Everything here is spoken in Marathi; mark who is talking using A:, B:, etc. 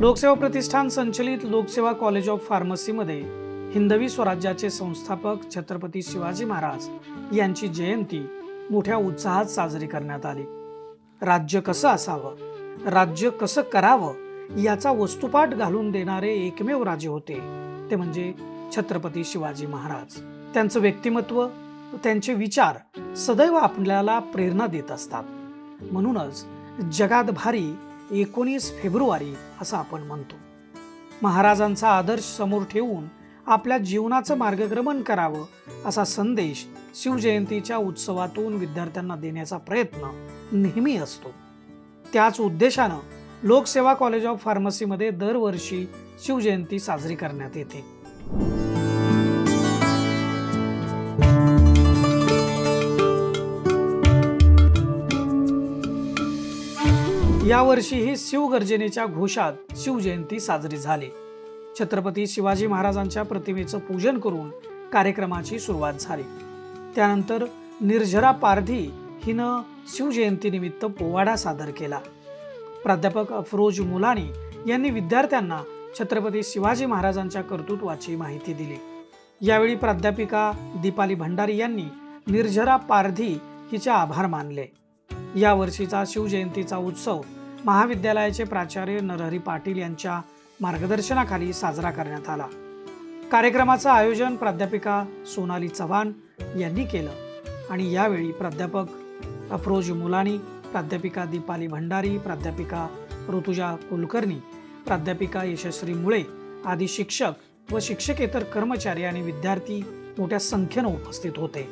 A: लोकसेवा प्रतिष्ठान संचलित लोकसेवा कॉलेज ऑफ फार्मसीमध्ये हिंदवी स्वराज्याचे संस्थापक छत्रपती शिवाजी महाराज यांची जयंती मोठ्या उत्साहात साजरी करण्यात आली. राज्य कसं असावं? राज्य कसं करावं? याचा वस्तुपाठ घालून देणारे एकमेव राजे होते. ते म्हणजे छत्रपती शिवाजी महाराज. त्यांचं व्यक्तिमत्व त्यांचे विचार सदैव आपल्याला प्रेरणा देत असतात. म्हणूनच जगात भारी एकोणीस फेब्रुवारी असं आपण म्हणतो. महाराजांचा आदर्श समोर ठेवून आपल्या जीवनाचं मार्गक्रमण करावं असा संदेश शिवजयंतीच्या उत्सवातून विद्यार्थ्यांना देण्याचा प्रयत्न नेहमी असतो. त्याच उद्देशानं लोकसेवा कॉलेज ऑफ फार्मसीमध्ये दरवर्षी शिवजयंती साजरी करण्यात येते. यावर्षीही शिवगर्जनेच्या घोषात शिवजयंती साजरी झाली. छत्रपती शिवाजी महाराजांच्या प्रतिमेचं पूजन करून कार्यक्रमाची सुरुवात झाली. त्यानंतर निर्झरा पारधी हिनं शिवजयंतीनिमित्त पोवाडा सादर केला. प्राध्यापक अफरोज मुलानी यांनी विद्यार्थ्यांना छत्रपती शिवाजी महाराजांच्या कर्तृत्वाची माहिती दिली. यावेळी प्राध्यापिका दीपाली भंडारी यांनी निर्झरा पारधी हिचे आभार मानले. या वर्षीचा शिवजयंतीचा उत्सव महाविद्यालयाचे प्राचार्य नरहरी पाटील यांच्या मार्गदर्शनाखाली साजरा करण्यात आला. कार्यक्रमाचं आयोजन प्राध्यापिका सोनाली चव्हाण यांनी केलं आणि यावेळी प्राध्यापक अफरोज मुलानी प्राध्यापिका दीपाली भंडारी प्राध्यापिका ऋतुजा कुलकर्णी प्राध्यापिका यशस्वी मुळे आदी शिक्षक व शिक्षकेतर कर्मचारी आणि विद्यार्थी मोठ्या संख्येनं उपस्थित होते.